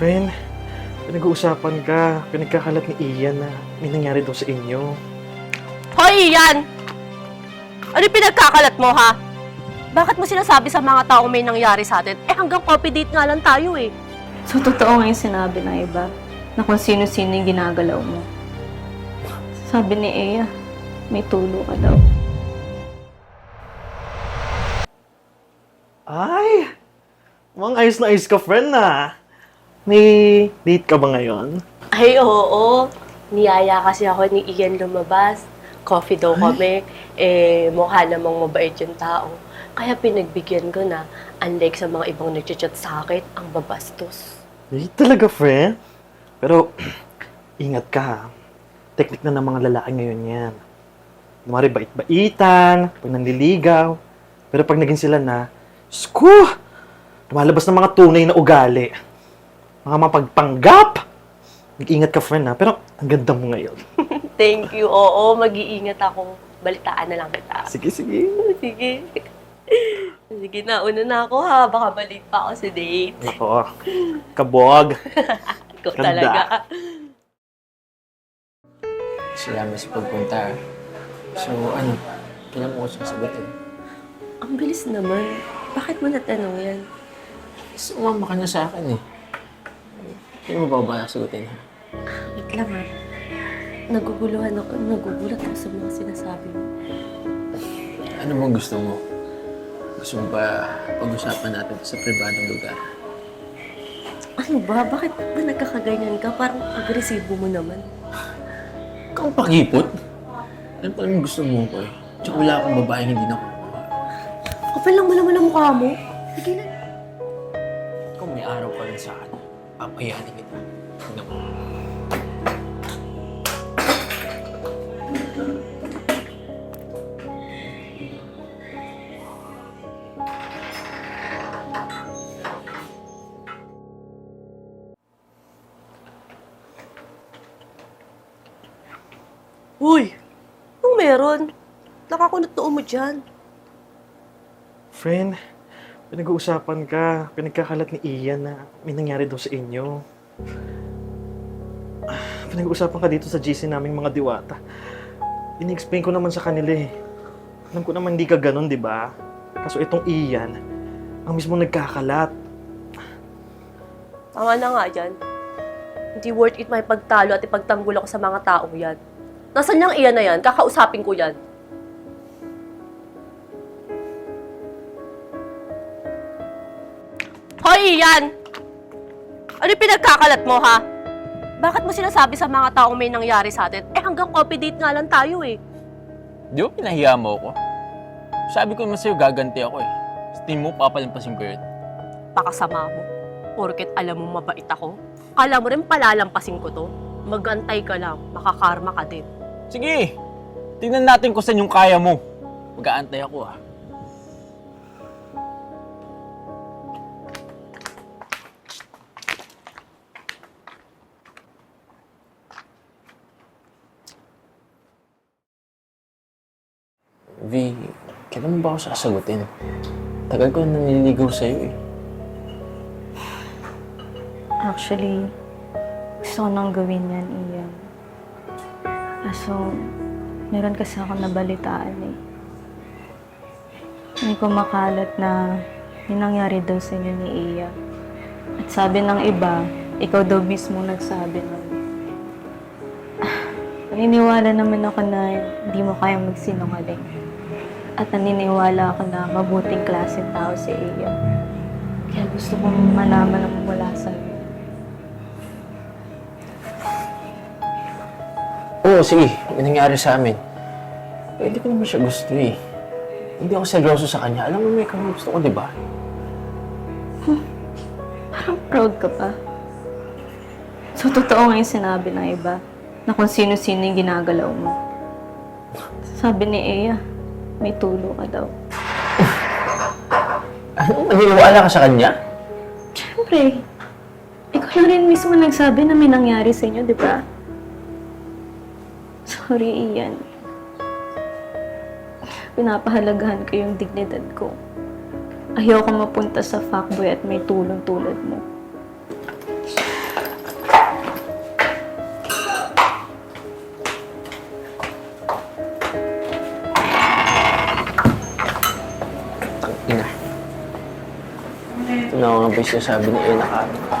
Friend, pinag-uusapan ka, pinagkakalat ni Ian na may nangyari daw sa inyo. Hoy, Ian! Ano yung pinagkakalat mo, ha? Bakit mo sinasabi sa mga taong may nangyari sa atin? Eh, hanggang copy date nga lang tayo, eh. So, totoo nga yung sinabi ng iba na kung sino-sino yung ginagalaw mo. Sabi ni Ea, may tulo ka daw. Ay! Mukhang ayos na ayos ka, friend na. May date ka ba ngayon? Ay, oo. Niyaya kasi ako ni Ian lumabas. Coffee daw kami. Eh, mukha namang mabait yung tao. Kaya pinagbigyan ko na, unlike sa mga ibang nagchat sa akin, ang babastos. Hindi talaga, friend. Pero, ingat ka ha. Teknik na ng mga lalaki ngayon yan. Kumari bait-baitan, pag nanliligaw. Pero pag naging sila na, sku! Lumalabas ng mga tunay na ugali. Mga mapagpanggap! Mag-ingat ka, friend ha. Pero, ang ganda mo ngayon. Thank you. Oo, mag-iingat ako. Balitaan na lang kita. Sige, sige. Sige. Sige na, una na ako ha. Baka balik pa ako sa date. Ako, kabog. Ikaw Ganda. talaga. Salamat sa pagpunta. So, ano? Kailan mo ko sasagutin? Ang bilis naman. Bakit mo natanong yan? Sumama ka na sa akin eh. Kailan mo ba ba sagutin? ha? Wait lang ha. Naguguluhan ako. Nagugulat ako sa mga sinasabi mo. Ano mo gusto mo? Gusto mo ba pag-usapan natin sa pribadong lugar? Ano ba? Bakit ba nagkakaganyan ka? Parang agresibo mo naman. Ikaw ang pakipot? Ano pa naman gusto mo ko eh? Tsaka wala akong babaeng hindi nakukuha. Kapal lang mo naman ang mukha mo. Sige na. Ikaw may araw pa rin sa akin. Papayanin kita. Tignan mo. Uy! Anong meron? Nakakunot noo mo dyan. Friend, pinag-uusapan ka, pinagkakalat ni Ian na may nangyari daw sa inyo. Ah, Pinag-uusapan ka dito sa GC naming mga diwata. Ini-explain ko naman sa kanila eh. Alam ko naman hindi ka ganun, di ba? Kaso itong Ian, ang mismo nagkakalat. Tama na nga dyan. Hindi worth it may pagtalo at ipagtanggol ako sa mga taong yan. Nasaan yung iyan na yan? Kakausapin ko yan. Hoy, Ian! Ano yung pinagkakalat mo, ha? Bakit mo sinasabi sa mga taong may nangyari sa atin? Eh, hanggang copy date nga lang tayo, eh. Di ba pinahiya mo ako? Sabi ko naman sa'yo, gaganti ako eh. Sa tingin mo, papalampasin ko yun. Pakasama mo. Porket alam mo mabait ako. Alam mo rin palalampasin ko to. Magantay ka lang, makakarma ka din. Sige! Tingnan natin kung saan yung kaya mo. Mag-aantay ako ah. Kailan ba ako sasagutin? Tagal ko na nililigaw sa'yo eh. Actually, gusto ko nang gawin yan, Ian. Kaso, meron kasi ako nabalitaan eh. May kumakalat na may nangyari daw sa inyo ni Iya. At sabi ng iba, ikaw daw mismo nagsabi nun. Ah, Naniniwala naman ako na hindi mo kaya magsinungaling. At naniniwala ako na mabuting klaseng tao si Iya. Kaya gusto kong malaman ang mula sa'yo. Oo, sige. May nangyari sa amin. Pwede ko naman siya gusto eh. Hindi ako seryoso sa kanya. Alam mo, may ang gusto ko, di ba? Parang proud ka pa. So, totoo nga yung sinabi ng iba na kung sino-sino yung ginagalaw mo. Sabi ni Ea, may tulo ka daw. Ano? Naniniwala ka sa kanya? Siyempre, ikaw na rin mismo nagsabi na may nangyari sa inyo, di ba? Sorry, Ian. Pinapahalagahan ko yung dignidad ko. Ayoko mapunta sa fuckboy at may tulong tulad mo. na ako nang sinasabi ni Ella Kat.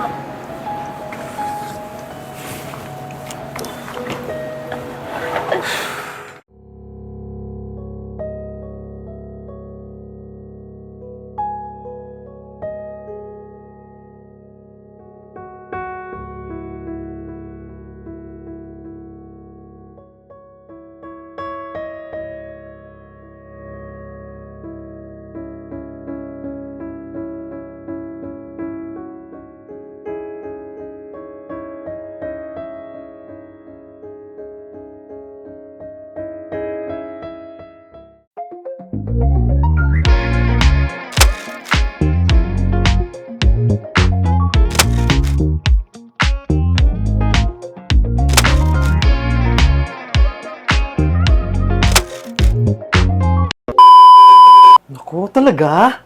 Talaga?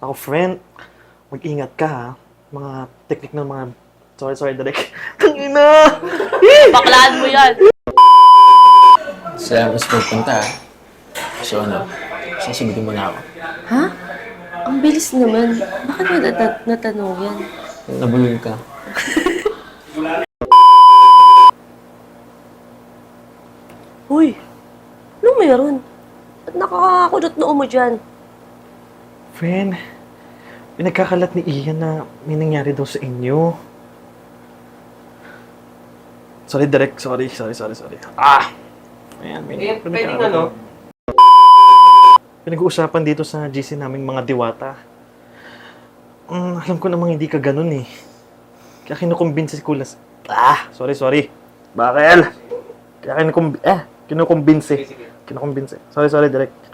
Ako, friend, mag-ingat ka ha. Mga teknik ng mga... Sorry, sorry, direct. Tangina! Baklaan mo yan. Salamat sa pagpunta. ah. So ano, sasagutin mo na ako. Ha? Ang bilis naman. Bakit mo nat- natanong yan? Nabulol ka. Uy, ano meron? At nakakakulot noo mo dyan? Friend, pinagkakalat ni Ian na may nangyari daw sa inyo. Sorry, direct. Sorry, sorry, sorry, sorry. Ah! Ayan, may Eh, pwedeng pinagkakalat ano? na. Pinag-uusapan dito sa GC naming mga diwata. Mm, alam ko namang hindi ka ganun eh. Kaya kinukumbinsi si Kulas. Ah! Sorry, sorry. Bakel! Kaya kinukumbi... Eh! Kinukumbinsi. Kinukumbinsi. Sorry, sorry, direct.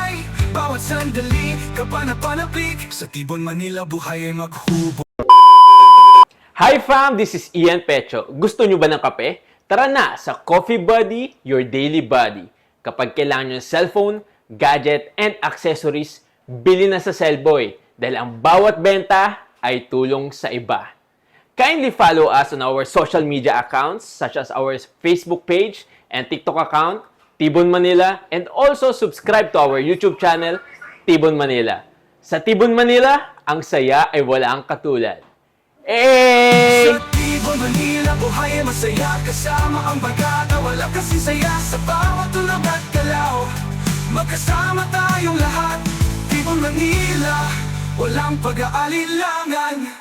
Bawat sandali, kapanapanabik Sa Tibon, Manila, buhay ay maghubo Hi fam, this is Ian Pecho. Gusto nyo ba ng kape? Tara na sa Coffee Buddy, your daily buddy. Kapag kailangan nyo ng cellphone, gadget, and accessories, bili na sa Cellboy dahil ang bawat benta ay tulong sa iba. Kindly follow us on our social media accounts such as our Facebook page and TikTok account, Tibon Manila, and also subscribe to our YouTube channel, Tibon Manila. Sa Tibon Manila, ang saya ay walang katulad. Hey! Sa Tibon, Manila, buhay ay masaya Kasama ang bagata, wala kasi saya Sa bawat tulog at galaw Magkasama tayong lahat Tibon, Manila, walang pag-aalilangan